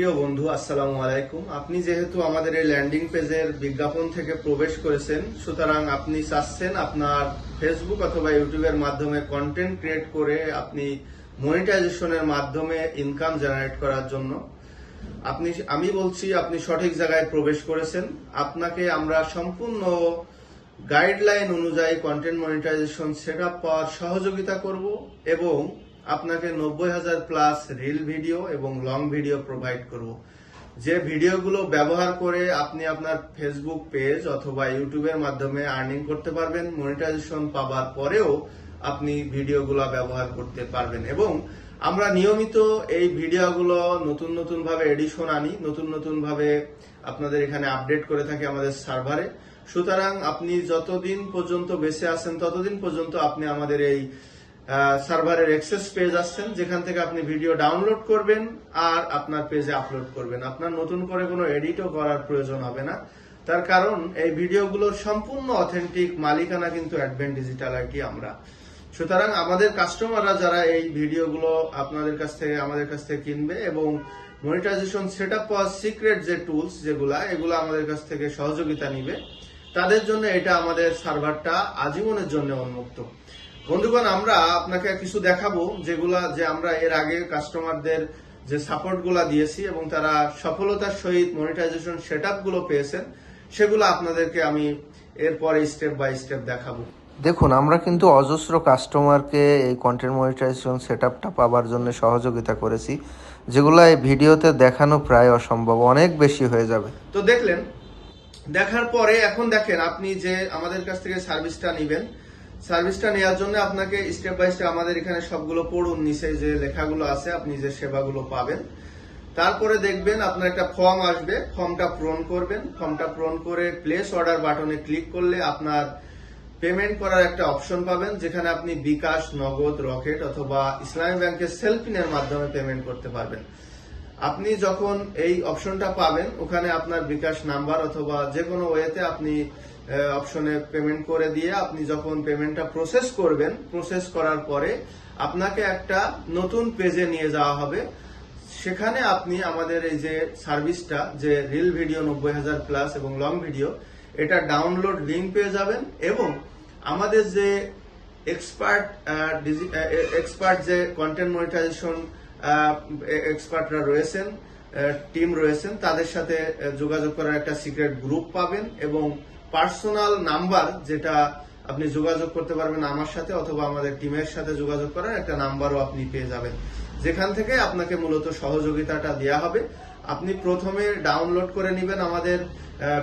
প্রিয় বন্ধু, আসসালামু আলাইকুম। আপনি যেহেতু আমাদের এই ল্যান্ডিং পেজের বিজ্ঞাপন থেকে প্রবেশ করেছেন, সুতরাং আপনি চাচ্ছেন আপনার ফেসবুক অথবা ইউটিউবের মাধ্যমে কন্টেন্ট ক্রিয়েট করে আপনি মনিটাইজেশনের মাধ্যমে ইনকাম জেনারেট করার জন্য। আপনি, আমি বলছি, আপনি সঠিক জায়গায় প্রবেশ করেছেন। আপনাকে আমরা সম্পূর্ণ গাইডলাইন অনুযায়ী কন্টেন্ট মনিটাইজেশন সেট আপ পাওয়ার সহযোগিতা করব এবং আপনাকে নব্বই হাজার প্লাস রিল ভিডিও এবং লং ভিডিও প্রোভাইড করব। যে ভিডিওগুলো ব্যবহার করে আপনি আপনার ফেসবুক পেজ অথবা ইউটিউবের মাধ্যমে আর্নিং করতে পারবেন মনিটাইজেশন পাবার পরেও আপনি ভিডিওগুলো ব্যবহার করতে পারবেন। এবং আমরা নিয়মিত এই ভিডিওগুলো নতুন নতুন ভাবে এডিশন আনি, নতুন নতুন ভাবে আপনাদের এখানে আপডেট করে থাকি আমাদের সার্ভারে সুতরাং আপনি যতদিন পর্যন্ত বেঁচে আছেন, ততদিন পর্যন্ত আপনি আমাদের এই সার্ভারের এক্সেস পেজ আসছেন, যেখান থেকে আপনি ভিডিও ডাউনলোড করবেন আর আপনার পেজে আপলোড করবেন। আপনার নতুন করে কোনো এডিটও করার প্রয়োজন হবে না। তার কারণ, এই ভিডিওগুলোর সম্পূর্ণ অথেন্টিক মালিকানা কিন্তু অ্যাডভেন্ট ডিজিটাল আইটি আমরা। সুতরাং আমাদের কাস্টমাররা যারা এই ভিডিওগুলো আপনাদের কাছ থেকে, আমাদের কাছ থেকে কিনবে এবং মনিটাইজেশন সেট আপ সিক্রেট যে টুলস যেগুলা, এগুলো আমাদের কাছ থেকে সহযোগিতা নিবে, তাদের জন্য এটা আমাদের সার্ভারটা আজীবনের জন্য উন্মুক্ত। বন্ধুগণ আমরা আপনাকে কিছু দেখাবো যেগুলা যে আমরা এর আগে কাস্টমারদের যে সাপোর্টগুলা দিয়েছি এবং তারা সফলতার সহিত মনিটাইজেশন সেটগুলো পেয়েছেন সেগুলো আপনাদেরকে আমি এরপরে স্টেপ বাই স্টেপ দেখাবো। দেখুন আমরা কিন্তু অজস্র কাস্টমারকে এই কন্টেন্ট মনিটাইজেশন সেট আপটা পাওয়ার জন্য সহযোগিতা করেছি যেগুলো এই ভিডিওতে দেখানো প্রায় অসম্ভব অনেক বেশি হয়ে যাবে। তো দেখলেন দেখার পরে এখন দেখেন আপনি যে আমাদের কাছ থেকে সার্ভিসটা নেবেন সার্ভিসটা নেওয়ার জন্য আপনাকে স্টেপ বাই স্টেপ আমাদের এখানে সবগুলো পড়ুন, নিচে যে লেখাগুলো আছে, আপনি যে সেবাগুলো পাবেন। তারপরে দেখবেন আপনার একটা ফর্ম আসবে ফর্মটা পূরণ করবেন। ফর্মটা পূরণ করে প্লেস অর্ডার বাটনে ক্লিক করলে আপনার পেমেন্ট করার একটা অপশন পাবেন, যেখানে আপনি বিকাশ, নগদ, রকেট অথবা ইসলামী ব্যাংকের সেলফিনের মাধ্যমে পেমেন্ট করতে পারবেন। আপনি যখন এই অপশনটা পাবেন, ওখানে আপনার বিকাশ নাম্বার অথবা যে কোনো ওয়েতে আপনি অপশনে পেমেন্ট করে দিয়ে আপনি যখন পেমেন্টটা প্রসেস করবেন প্রসেস করার পরে আপনাকে একটা নতুন পেজে নিয়ে যাওয়া হবে। সেখানে আপনি আমাদের এই যে সার্ভিসটা যে রিল ভিডিও নব্বই হাজার প্লাস এবং লং ভিডিও এটা ডাউনলোড লিঙ্ক পেয়ে যাবেন এবং আমাদের যে এক্সপার্ট এক্সপার্ট যে কন্টেন্ট মনিটাইজেশন এক্সপার্টরা রয়েছেন টিম রয়েছেন, তাদের সাথে যোগাযোগ করার একটা সিক্রেট গ্রুপ পাবেন এবং পার্সোনাল নাম্বার যেটা আপনি যোগাযোগ করতে পারবেন আমার সাথে অথবা আমাদের টিমের সাথে যোগাযোগ করার একটা নাম্বারও আপনি পেয়ে যাবেন। যেখান থেকে আপনাকে মূলত সহযোগিতাটা দেওয়া হবে। আপনি প্রথমে ডাউনলোড করে নেবেন আমাদের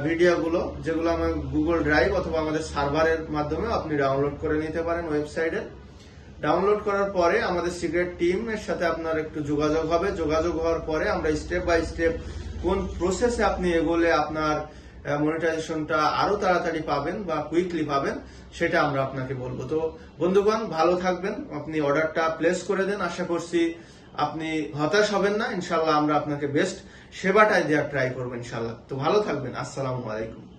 ভিডিওগুলো, যেগুলো আমার গুগল ড্রাইভ অথবা আমাদের সার্ভারের মাধ্যমে আপনি ডাউনলোড করে নিতে পারেন ওয়েবসাইটে। ডাউনলোড করার পরে আমাদের সিক্রেট টিমের সাথে আপনার একটু যোগাযোগ হবে। যোগাযোগ হওয়ার পরে আমরা স্টেপ বাই স্টেপ কোন প্রসেসে আপনি এগোলে আপনার মনিটাইজেশনটা আরও তাড়াতাড়ি পাবেন বা কুইকলি পাবেন, সেটা আমরা আপনাকে বলব। তো বন্ধুগণ, ভালো থাকবেন। আপনি অর্ডারটা প্লেস করে দেন। আশা করছি আপনি হতাশ হবেন না। ইনশাল্লাহ আমরা আপনাকে বেস্ট সেবাটাই দেওয়ার ট্রাই করব ইনশাল্লাহ তো ভালো থাকবেন। আসসালামু আলাইকুম।